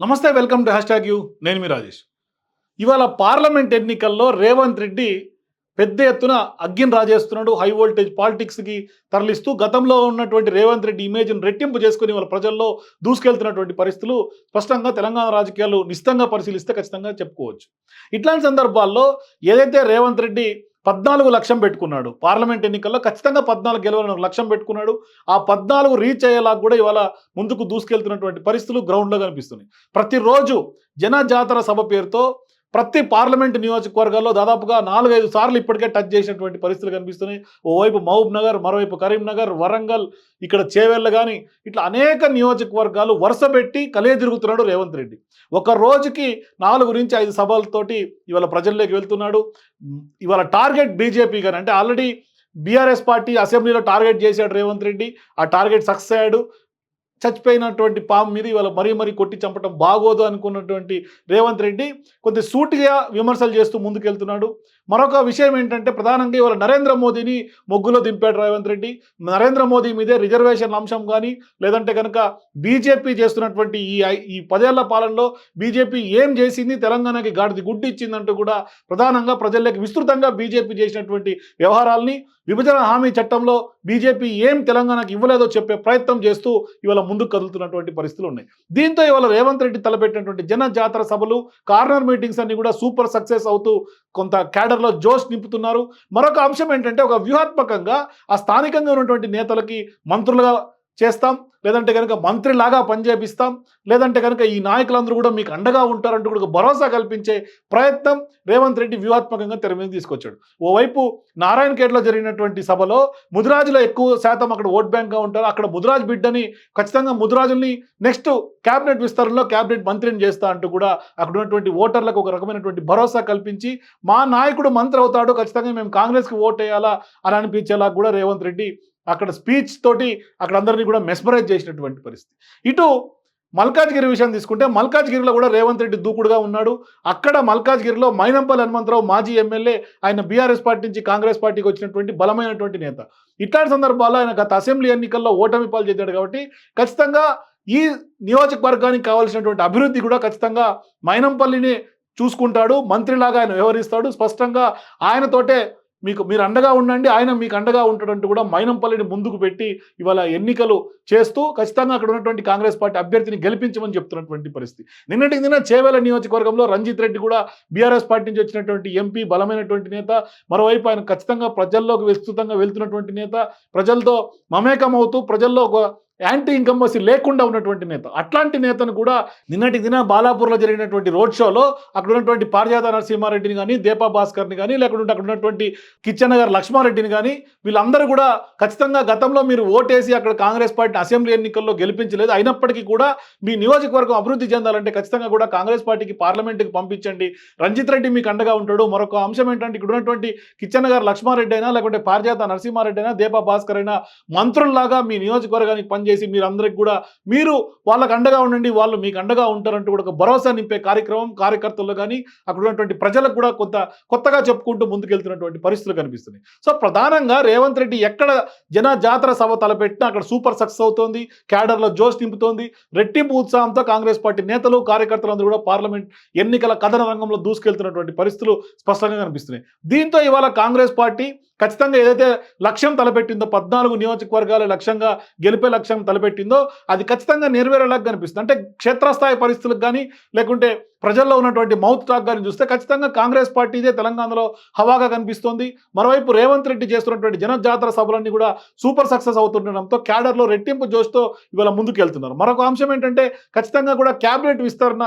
నమస్తే welcome to hashtag you. నేను మీ రాజేష్. ఇవాళ పార్లమెంట్ ఎన్నికల్లో రేవంత్ రెడ్డి పెద్ద ఎత్తున అగ్గిని రాజేస్తున్నాడు. హై వోల్టేజ్ పాలిటిక్స్కి తరలిస్తూ గతంలో ఉన్నటువంటి రేవంత్ రెడ్డి ఇమేజ్ని రెట్టింపు చేసుకుని వాళ్ళ ప్రజల్లో దూసుకెళ్తున్నటువంటి పరిస్థితులు స్పష్టంగా తెలంగాణ రాజకీయాలు నిశ్చితంగా పరిశీలిస్తే ఖచ్చితంగా చెప్పుకోవచ్చు. ఇట్లాంటి సందర్భాల్లో ఏదైతే రేవంత్ రెడ్డి పద్నాలుగు లక్ష్యం పెట్టుకున్నాడు. పార్లమెంట్ ఎన్నికల్లో ఖచ్చితంగా పద్నాలుగు గెలవాలని ఒక లక్ష్యం పెట్టుకున్నాడు. ఆ పద్నాలుగు రీచ్ అయ్యేలా కూడా ఇవాళ ముందుకు దూసుకెళ్తున్నటువంటి పరిస్థితులు గ్రౌండ్లో కనిపిస్తున్నాయి. ప్రతిరోజు జన జాతర సభ పేరుతో ప్రతి పార్లమెంట్ నియోజకవర్గాల్లో దాదాపుగా నాలుగైదు సార్లు ఇప్పటికే టచ్ చేసినటువంటి పరిస్థితులు కనిపిస్తున్నాయి. ఓవైపు మహబూబ్ నగర్ మరోవైపు కరీంనగర్ వరంగల్ ఇక్కడ చేవెళ్ళ కానీ ఇట్లా అనేక నియోజకవర్గాలు వరుస పెట్టి కలే తిరుగుతున్నాడు రేవంత్ రెడ్డి. ఒక రోజుకి నాలుగు నుంచి ఐదు సభలతోటి ఇవాళ ప్రజల్లోకి వెళ్తున్నాడు. ఇవాళ టార్గెట్ బీజేపీ కానీ అంటే ఆల్రెడీ బీఆర్ఎస్ పార్టీ అసెంబ్లీలో టార్గెట్ చేశాడు రేవంత్ రెడ్డి. ఆ టార్గెట్ సక్సెస్ అయ్యాడు. చచ్చిపోయినటువంటి పాము మీద ఇవాళ మరీ మరీ కొట్టి చంపటం బాగోదు అనుకున్నటువంటి రేవంత్ రెడ్డి కొంత సూటిగా విమర్శలు చేస్తూ ముందుకెళ్తున్నాడు. మరొక విషయం ఏంటంటే ప్రధానంగా ఇవాళ నరేంద్ర మోదీని మొగ్గులో దింపాడు రేవంత్ రెడ్డి. నరేంద్ర మోదీ మీదే రిజర్వేషన్ అంశం కానీ లేదంటే కనుక బీజేపీ చేస్తున్నటువంటి ఈ ఈ పదేళ్ళ పాలనలో బీజేపీ ఏం చేసింది తెలంగాణకి గాడిది గుడ్డు ఇచ్చిందంటూ కూడా ప్రధానంగా ప్రజల్లోకి విస్తృతంగా బీజేపీ చేసినటువంటి వ్యవహారాల్ని విభజన హామీ చట్టంలో బీజేపీ ఏం తెలంగాణకు ఇవ్వలేదో చెప్పే ప్రయత్నం చేస్తూ ఇవాళ ముందుకు కదులుతున్నటువంటి పరిస్థితులు ఉన్నాయి. దీంతో ఇవాళ రేవంత్ రెడ్డి తలపెట్టినటువంటి జన జాతర సభలు కార్నర్ మీటింగ్స్ అన్ని కూడా సూపర్ సక్సెస్ అవుతూ కొంత క్యాడర్లో జోష్ నింపుతున్నారు. మరొక అంశం ఏంటంటే ఒక వ్యూహాత్మకంగా ఆ స్థానికంగా ఉన్నటువంటి నేతలకి మంత్రులుగా చేస్తాం. లేదంటే కనుక మంత్రిలాగా పనిచేపిస్తాం లేదంటే కనుక ఈ నాయకులందరూ కూడా మీకు అండగా ఉంటారంటూ కూడా భరోసా కల్పించే ప్రయత్నం రేవంత్ రెడ్డి వ్యూహాత్మకంగా తెర మీద తీసుకొచ్చాడు. ఓవైపు నారాయణఖేడ్లో జరిగినటువంటి సభలో ముదిరాజులో ఎక్కువ శాతం అక్కడ ఓట్ బ్యాంక్గా ఉంటారు. అక్కడ ముదిరాజ్ బిడ్డని ఖచ్చితంగా ముదిరాజుల్ని నెక్స్ట్ క్యాబినెట్ విస్తరణలో క్యాబినెట్ మంత్రిని చేస్తా అంటూ కూడా అక్కడ ఉన్నటువంటి ఓటర్లకు ఒక రకమైనటువంటి భరోసా కల్పించి మా నాయకుడు మంత్రి అవుతాడు. ఖచ్చితంగా మేము కాంగ్రెస్కి ఓట్ వేయాలా అని అనిపించేలా కూడా రేవంత్ రెడ్డి అక్కడ స్పీచ్ తోటి అక్కడ అందరినీ కూడా మెస్మరైజ్ చేసినటువంటి పరిస్థితి. ఇటు మల్కాజ్గిరి విషయం తీసుకుంటే మల్కాజ్గిరిలో కూడా రేవంత్ రెడ్డి దూకుడుగా ఉన్నాడు. అక్కడ మల్కాజ్గిరిలో మైనంపల్లి హనుమంతరావు మాజీ ఎమ్మెల్యే ఆయన బీఆర్ఎస్ పార్టీ నుంచి కాంగ్రెస్ పార్టీకి వచ్చినటువంటి బలమైనటువంటి నేత. ఇట్లాంటి సందర్భాల్లో ఆయన గత అసెంబ్లీ ఎన్నికల్లో ఓటమి పాలు చేశాడు కాబట్టి ఖచ్చితంగా ఈ నియోజకవర్గానికి కావాల్సినటువంటి అభివృద్ధి కూడా ఖచ్చితంగా మైనంపల్లిని చూసుకుంటాడు మంత్రిలాగా ఆయన వ్యవహరిస్తాడు. స్పష్టంగా ఆయనతోటే మీకు మీరు అండగా ఉండండి ఆయన మీకు అండగా ఉంటాడంటూ కూడా మైనంపల్లిని ముందుకు పెట్టి ఇవాళ ఎన్నికలు చేస్తూ ఖచ్చితంగా అక్కడ ఉన్నటువంటి కాంగ్రెస్ పార్టీ అభ్యర్థిని గెలిపించమని చెప్తున్నటువంటి పరిస్థితి. నిన్నటికి నిన్న చేవేల నియోజకవర్గంలో రంజిత్ రెడ్డి కూడా బీఆర్ఎస్ పార్టీ నుంచి వచ్చినటువంటి ఎంపీ బలమైనటువంటి నేత మరోవైపు ఆయన ఖచ్చితంగా ప్రజల్లోకి విస్తృతంగా వెళ్తున్నటువంటి నేత ప్రజలతో మమేకం అవుతూ ప్రజల్లో ఒక యాంటీ ఇన్కంబసీ లేకుండా ఉన్నటువంటి నేత. అట్లాంటి నేతను కూడా నిన్నటి దిన బాలాపూర్లో జరిగినటువంటి రోడ్ షోలో అక్కడ ఉన్నటువంటి పారిజాత నరసింహారెడ్డిని కానీ దీపా భాస్కర్ని కానీ లేకుంటే అక్కడ ఉన్నటువంటి కిచెన్ నగర్ లక్ష్మారెడ్డిని కానీ వీళ్ళందరూ కూడా ఖచ్చితంగా గతంలో మీరు ఓటేసి అక్కడ కాంగ్రెస్ పార్టీ అసెంబ్లీ ఎన్నికల్లో గెలిపించలేదు. అయినప్పటికీ కూడా మీ నియోజకవర్గం అభివృద్ధి చెందాలంటే ఖచ్చితంగా కూడా కాంగ్రెస్ పార్టీకి పార్లమెంట్కి పంపించండి. రంజిత్ రెడ్డి మీకు అండగా ఉంటాడు. మరొక అంశం ఏంటంటే ఇక్కడ ఉన్నటువంటి కిచెన్ నగర్ లక్ష్మారెడ్డి అయినా లేకుంటే పారిజాత నరసింహారెడ్డి అయినా దీపా భాస్కర్ అయినా మంత్రుల్లాగా మీ నియోజకవర్గానికి పనిచేసి మీరందరికి కూడా మీరు వాళ్ళకి అండగా ఉండండి వాళ్ళు మీకు అండగా ఉంటారంటూ కూడా ఒక భరోసా నింపే కార్యక్రమం కార్యకర్తల్లో కానీ అక్కడ ఉన్నటువంటి ప్రజలకు కూడా కొంత కొత్తగా చెప్పుకుంటూ ముందుకెళ్తున్నటువంటి పరిస్థితులు కనిపిస్తున్నాయి. సో ప్రధానంగా రేవంత్ రెడ్డి ఎక్కడ జన జాతర సభ తలపెట్టినా అక్కడ సూపర్ సక్సెస్ అవుతోంది క్యాడర్లో జోష్ నింపుతోంది రెట్టింపు ఉత్సాహంతో కాంగ్రెస్ పార్టీ నేతలు కార్యకర్తలందరూ కూడా పార్లమెంట్ ఎన్నికల కథన రంగంలో దూసుకెళ్తున్నటువంటి పరిస్థితులు స్పష్టంగా కనిపిస్తున్నాయి. దీంతో ఇవాళ కాంగ్రెస్ పార్టీ ఖచ్చితంగా ఏదైతే లక్ష్యం తలపెట్టిందో పద్నాలుగు నియోజకవర్గాల లక్ష్యంగా గెలిపే లక్ష్యం తలపెట్టిందో అది ఖచ్చితంగా నెరవేరేలాగా కనిపిస్తుంది. అంటే క్షేత్రస్థాయి పరిస్థితులకు కానీ లేకుంటే ప్రజల్లో ఉన్నటువంటి మౌత్ టాక్ కానీ చూస్తే ఖచ్చితంగా కాంగ్రెస్ పార్టీదే తెలంగాణలో హవాగా కనిపిస్తోంది. మరోవైపు రేవంత్ రెడ్డి చేస్తున్నటువంటి జనజాతర సభలన్నీ కూడా సూపర్ సక్సెస్ అవుతుండడంతో క్యాడర్లో రెట్టింపు జోష్తో ఇవాళ ముందుకు వెళ్తున్నారు మరొక అంశం ఏంటంటే ఖచ్చితంగా కూడా క్యాబినెట్ విస్తరణ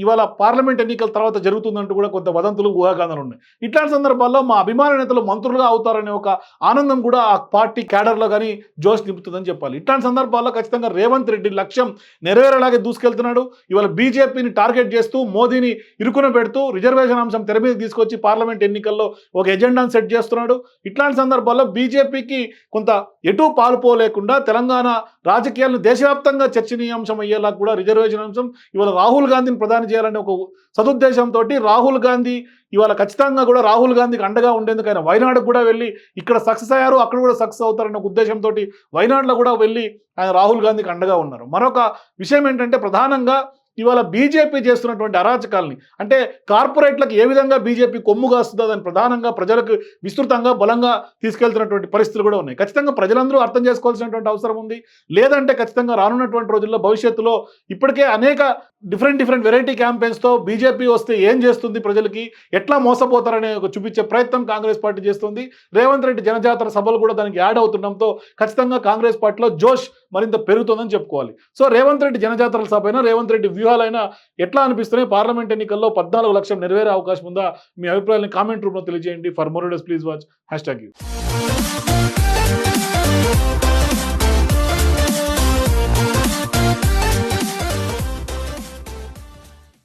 ఇవాళ పార్లమెంట్ ఎన్నికల తర్వాత జరుగుతుందంటూ కూడా కొంత వదంతులు ఊహాగానాలు ఉన్నాయి. ఇట్లాంటి సందర్భాల్లో మా అభిమాన నేతలు మంత్రులుగా అవుతారనే ఒక ఆనందం కూడా ఆ పార్టీ క్యాడర్లో కానీ జోష్ నింపుతుందని చెప్పాలి. ఇట్లాంటి సందర్భాల్లో ఖచ్చితంగా రేవంత్ రెడ్డి లక్ష్యం నెరవేరేలాగే దూసుకెళ్తున్నాడు. ఇవాళ బీజేపీని టార్గెట్ చేస్తూ మోదీని ఇరుకున పెడుతూ రిజర్వేషన్ అంశం తెర మీద తీసుకొచ్చి పార్లమెంట్ ఎన్నికల్లో ఒక ఎజెండాను సెట్ చేస్తున్నాడు. ఇట్లాంటి సందర్భాల్లో బీజేపీకి కొంత ఎటు పాలుపోలేకుండా తెలంగాణ రాజకీయాలను దేశవ్యాప్తంగా చర్చనీయాంశం అయ్యేలా కూడా రిజర్వేషన్ అంశం ఇవాళ రాహుల్ గాంధీని ప్రధాని చేయాలనే ఒక సదుద్దేశంతో రాహుల్ గాంధీ ఇవాళ ఖచ్చితంగా కూడా రాహుల్ గాంధీకి అండగా ఉండేందుకు ఆయన వైనాడుకు కూడా వెళ్ళి ఇక్కడ సక్సెస్ అయ్యారు అక్కడ కూడా సక్సెస్ అవుతారనే ఒక ఉద్దేశంతో వైనాడులో కూడా వెళ్ళి ఆయన రాహుల్ గాంధీకి అండగా ఉన్నారు. మరొక విషయం ఏంటంటే ప్రధానంగా ఇవాళ బీజేపీ చేస్తున్నటువంటి అరాచకాలని అంటే కార్పొరేట్లకు ఏ విధంగా బీజేపీ కొమ్ము కాస్తుందో దాన్ని ప్రధానంగా ప్రజలకు విస్తృతంగా బలంగా తీసుకెళ్తున్నటువంటి పరిస్థితులు కూడా ఉన్నాయి. ఖచ్చితంగా ప్రజలందరూ అర్థం చేసుకోవాల్సినటువంటి అవసరం ఉంది. లేదంటే ఖచ్చితంగా రానున్నటువంటి రోజుల్లో భవిష్యత్తులో ఇప్పటికే అనేక డిఫరెంట్ డిఫరెంట్ వెరైటీ క్యాంపెయిన్స్తో బీజేపీ వస్తే ఏం చేస్తుంది ప్రజలకి? ఎట్లా మోసపోతారనే ఒక చూపించే ప్రయత్నం కాంగ్రెస్ పార్టీ చేస్తుంది. రేవంత్ రెడ్డి జనజాతర సభలు కూడా దానికి యాడ్ అవుతుండడంతో ఖచ్చితంగా కాంగ్రెస్ పార్టీలో జోష్ మరింత పెరుగుతుందని చెప్పుకోవాలి. సో రేవంత్ రెడ్డి జనజాతర సభ అయినా రేవంత్ రెడ్డి వ్యూహాలైనా ఎట్లా అనిపిస్తున్నాయి? పార్లమెంట్ ఎన్నికల్లో పద్నాలుగు లక్షలు నెరవేరే అవకాశం ఉందా? మీ అభిప్రాయాలను కామెంట్ రూపంలో తెలియజేయండి. For more days please watch hashtag you